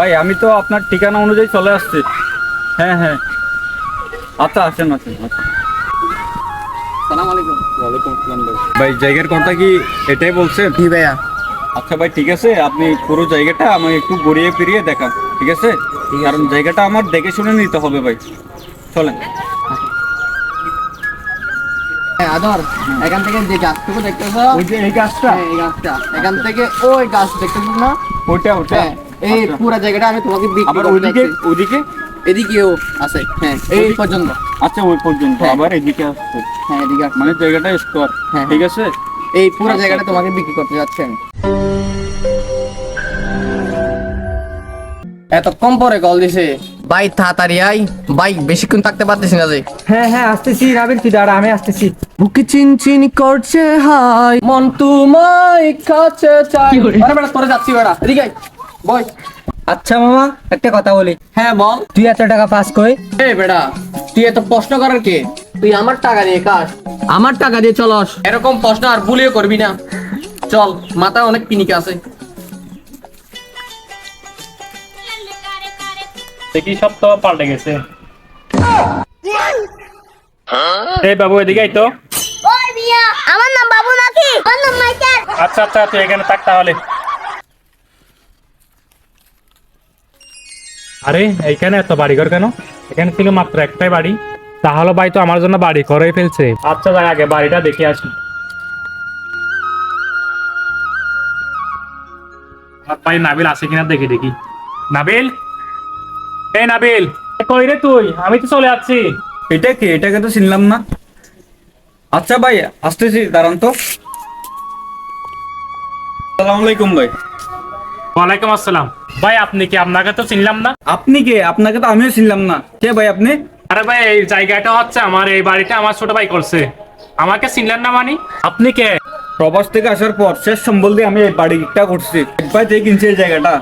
ভাই আমি তো আপনার ঠিকানা অনুযায়ী চলে আসছি। হ্যাঁ হ্যাঁ। আচ্ছা আসেন আসেন ভাই। জায়গার কথা কি এটাই বলছেন? জি ভাইয়া। আচ্ছা ভাই ঠিক আছে। আপনি পুরো জায়গাটা আমাকে একটু ঘুরিয়ে ফিরিয়ে দেখান ঠিক আছে। কারণ জায়গাটা আমার দেখে শুনে নিতে হবে ভাই। চলেন। হ্যাঁ আদর এখান থেকে যে গাছটুকু দেখতেছো ওই যে এই গাছটা? হ্যাঁ, এই গাছটা। এখান থেকে ওই গাছ দেখতেছো না? ওইটা ওইটা। হ্যাঁ। এই। পুরো জায়গাটা আমি তোমাকে বিক্রি আবার করতে ওইদিকে? ওইদিকে? এদিকেও আছে হ্যাঁ এই পর্যন্ত। আচ্ছা ওই পর্যন্ত। হ্যাঁ। আবার এদিকে আসছে। হ্যাঁ এদিকে। মানে জায়গাটা স্কোয়ার হ্যাঁ, ঠিক আছে? এই পুরো। জায়গাটা তোমাকে বিক্রি করতে যাচ্ছি আমি। এত কম পরে কল দিছে ভাই তাড়াতাড়ি আই ভাই বেশিক্ষণ থাকতে পারতেছি না যে। হ্যাঁ হ্যাঁ আসতেছি রাবিল তুই দাঁড়া আমি আসতেছি। বুকে চিন চিন করছে হাই মন তোমায় কাছে চাই। আরে বেটা তোরে যাচ্ছি বেটা এদিকে বয় আচ্ছা মামা একটা কথা বলি। হ্যাঁ বল। তুই এত টাকা পাস কই? এ বেটা তুই এত প্রশ্ন করার কে? তুই আমার টাকা দিয়ে কাজ। আমার টাকা দিয়ে চলস। এরকম প্রশ্ন আর ভুলিও করবি না। চল মাথায় অনেক পিনিক আছে। দেখি সব তো পাল্টে গেছে। এই বাবু এদিকে আই তো। ওই মিয়া আমার নাম বাবু নাকি? আমার নাম মাইকেল। আচ্ছা আচ্ছা তুই এখানে থাক তাহলে। আরে এইখানে এত বাড়িঘর কেন? এখানে ছিল মাত্র একটাই বাড়ি। তাহলে ভাই তো আমার জন্য বাড়ি করেই ফেলছে। আচ্ছা যাই আগে বাড়িটা দেখে আসি। ভাই নাবিল আছে কিনা দেখি দেখি। নাবিল? এই নাবিল! কই রে তুই? আমি তো চলে যাচ্ছি। এটা কি? এটাকে তো চিনলাম না। আচ্ছা ভাই আসতেছি দাঁড়ান তো। আসসালামু আলাইকুম ভাই। ওয়ালাইকুম আসসালাম। ভাই আপনি কি আপনাকে তো চিনলাম না? আপনি কে? আপনাকে তো আমিও চিনলাম না। কে ভাই আপনি? আরে ভাই এই জায়গাটা হচ্ছে আমার এই বাড়িটা আমার ছোট ভাই করছে। আমাকে চিনলেন না মানি? আপনি কে? প্রবাস থেকে আসার পর শেষ সম্বল দিয়ে আমি এই বাড়িটা করছি। এক ভাই থেকে কিনছি এই জায়গাটা।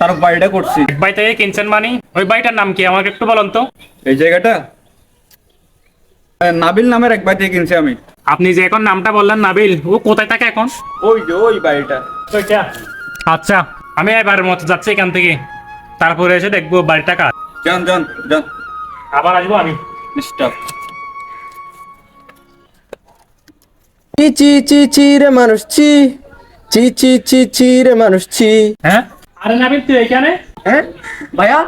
তার বাড়িটা করছি। এক ভাই থেকে কিনছেন মানি? ওই ভাইটার নাম কি? আমাকে একটু বলুন তো। এই জায়গাটা? নাবিল নামের এক ভাই থেকে কিনছি আমি। আপনি যে এখন নামটা বললেন নাবিল ও কোথায় থাকে এখন? ওই যে ওই বাড়িটা। আচ্ছা। আমি এবারের মতো যাচ্ছি এখান থেকে। তারপরে এসে দেখব বাড়িটা কার। যান যান যান। আবার আসব আমি। চি চি চি চি রে মানুষ চি। চি চি চি চি রে মানুষ চি। হ্যাঁ? আরে নাবিল তুই এখানে? হ্যাঁ? ভাইয়া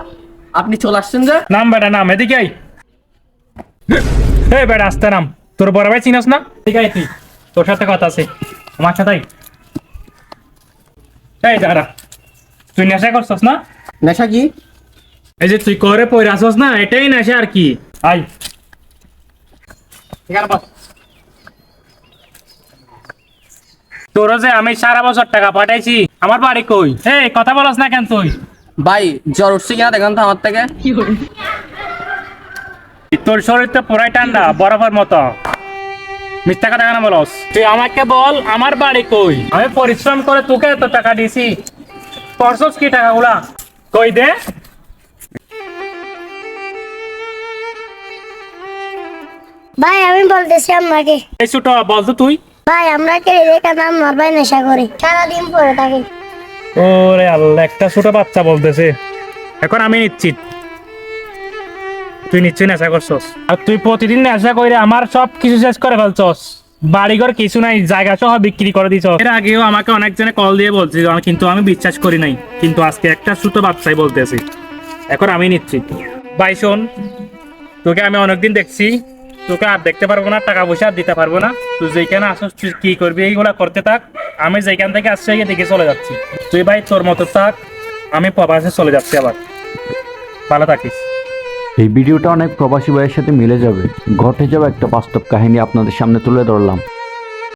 আপনি চলে আসছেন যে? নাম বেটা নাম এদিকে আই এই বেটা আসতে নাম। তোর বড় ভাই চিনাস না? ঠিক আছে তুই। তোর সাথে কথা আছে। আমার সাথে এই দাঁড়া। তুই নেশা করছস না? নেশা কি? এই যে তুই করে পয়রা আসস না এটাই নেশা আর কি? আই তোর যে আমি সারা বছর টাকা পাঠাইছি আমার বাড়ি কই? এই কথা বলস না কেন তুই? ভাই জ্বর উঠছে কিনা দেখেন তো আমার থেকে। তোর শরীর তো পুরাই ঠান্ডা বরফের মতো। মিথ্যা কথা কেন বলস? তুই আমাকে বল আমার বাড়ি কই? আমি পরিশ্রম করে তোকে এত টাকা দিছি পরশস কি টাকাগুলা। কই দে? ভাই আমি বলতেছি আপনাকে। এই ছোট বল তো তুই। ভাই আমরা কে রেখা নাম নরবাই নেশা করি? সারাদিন পরে থাকি। ওরে আল্লাহ একটা ছোট বাচ্চা বলতেছে। এখন আমি নিশ্চিত তুই নিশ্চয়ই নেশা করছস। আর তুই প্রতিদিন নেশা করে আমার সব কিছু শেষ করে ফেলছস। বাড়িঘর কিছু নাই, জায়গা সহ বিক্রি করে দিছ। এর আগেও আমাকে অনেকজনে কল দিয়ে বলছিল, কিন্তু আমি বিশ্বাস করি নাই। কিন্তু আজকে একটা ছোট বাচ্চাই বলতেছি। এখন আমি নিচ্ছি। ভাই, শোন, তোকে আমি অনেকদিন দেখছি। তোকে আর দেখতে পারব না, টাকা পয়সা আর দিতে পারব না। তুই যেখানে আসস, তুই কি করবি, এইগুলা করতে থাক। আমি যেখান থেকে আসছি দেখে চলে যাচ্ছি। তুই ভাই, তোর মতো থাক। আমি প্রবাসে চলে যাচ্ছি আবার। ভালো থাকিস। এই ভিডিওটা অনেক প্রবাসী ভাইয়ের সাথে মিলে যাবে। ঘটে যাওয়া একটা বাস্তব কাহিনী আপনাদের সামনে তুলে ধরলাম।